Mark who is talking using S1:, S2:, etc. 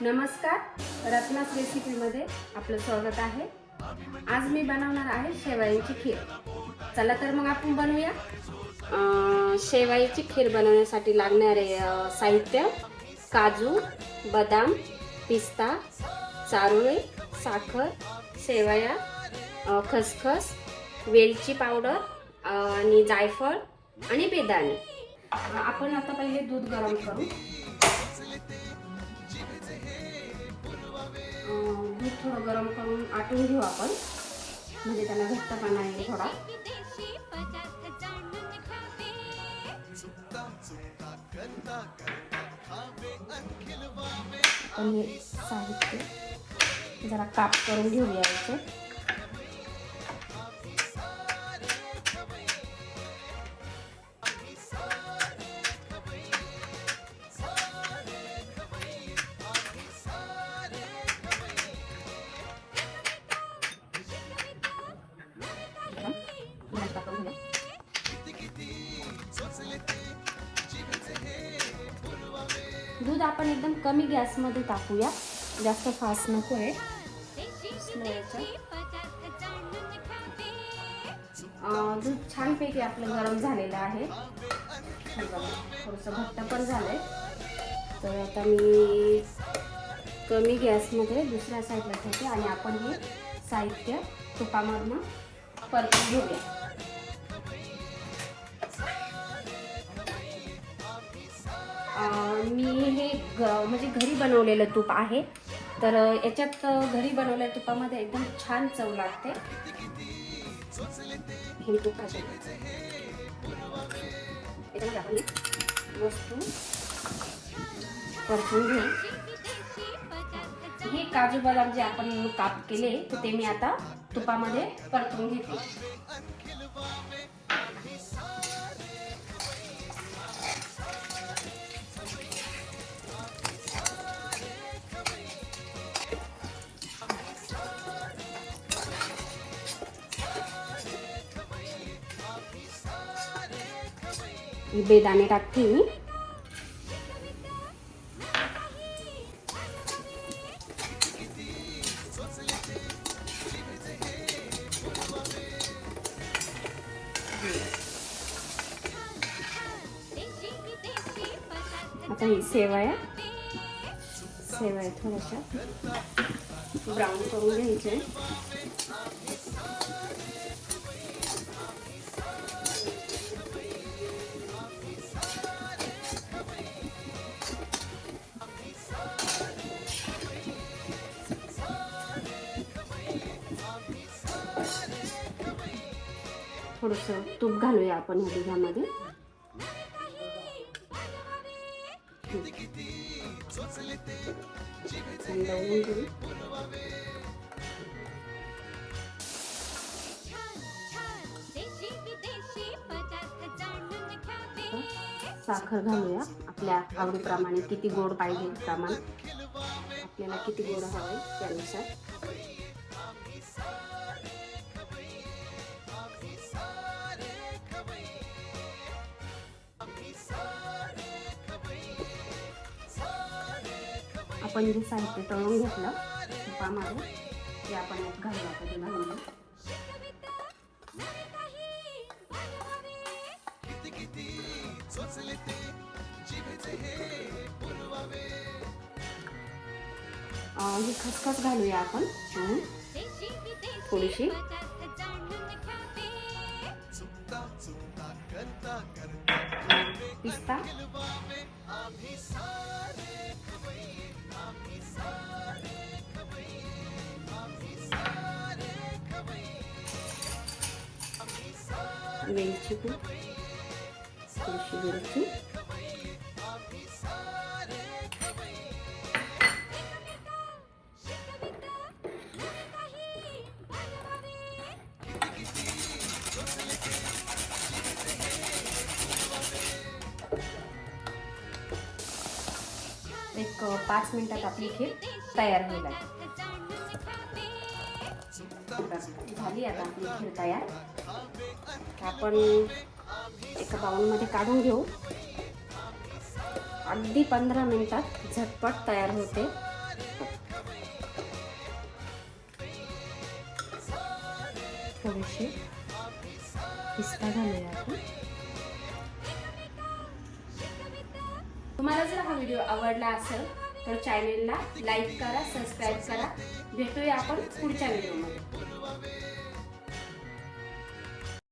S1: नमस्कार रत्नास रेसिपीमध्ये आपलं स्वागत आहे. आज मी बनवणार आहे शेवाईची खीर. चला तर मग आपण बनवूया. शेवाईची खीर बनवण्यासाठी लागणारे साहित्य काजू बदाम पिस्ता चारोळे साखर शेवया खसखस वेलची पावडर आणि जायफळ आणि बेदाणे. आपण आता पहिले दूध गरम करू. थोडं गरम करून आटून घेऊ आपण. म्हणजे त्यांना घट्टपणा येईल थोडा. साहित्य जरा काप करून घेऊया याचे. दूध आपण एकदम कमी गॅसमध्ये टाकूया. जास्त फास्ट नको आहे. दूध छानपैकी आपलं गरम झालेलं आहे. थोडंसं घट्ट पण झालंय. तर आता मी कमी गॅसमध्ये दुसऱ्या साईडला ठेवते आणि आपण हे साहित्य तुपामधनं परतून घेऊया. मी हे ग म्हणजे घरी बनवलेलं तूप आहे. तर याच्यात घरी बनवलेल्या तुपामध्ये एकदम छान चव लागते. हे तूप आहे. याच्यामध्ये आपण वस्तू परतून घेऊ. हे काजू बदाम जे आपण काप केले तर ते मी आता तुपामध्ये परतून घेते. बेदाणे टाकते मी. आता ही सेवया. सेवया थोड्याशा. ब्राऊन करून घ्यायचे. थोडंसं तूप घालूया आपण ह्या दुधामध्ये. साखर घालूया. आपल्या आवडीप्रमाणे किती गोड पाहिजे प्रमाण. आपल्याला किती गोड हवं त्यानुसार. आपण जे साहित्य तळून घेतलं तुपामध्ये ते आपण यात घालूया आता ते ही खसखस घालूया आपण थोडीशी. पिस्ता. वेलची पूड थोडीशी वेलची. एक पाच मिनिटात आपली खीर तयार होईल झाली आता आपली खीर तयार. आपण एका बाउलमध्ये काढून घेऊ. अगदी पंधरा मिनटात झटपट तयार होते. थोडीशी पिस्ता तुम्हाला जर हा व्हिडिओ आवडला असेल तर चॅनेलला लाईक करा सबस्क्राईब करा. भेटूया आपण पुढच्या व्हिडिओमध्ये.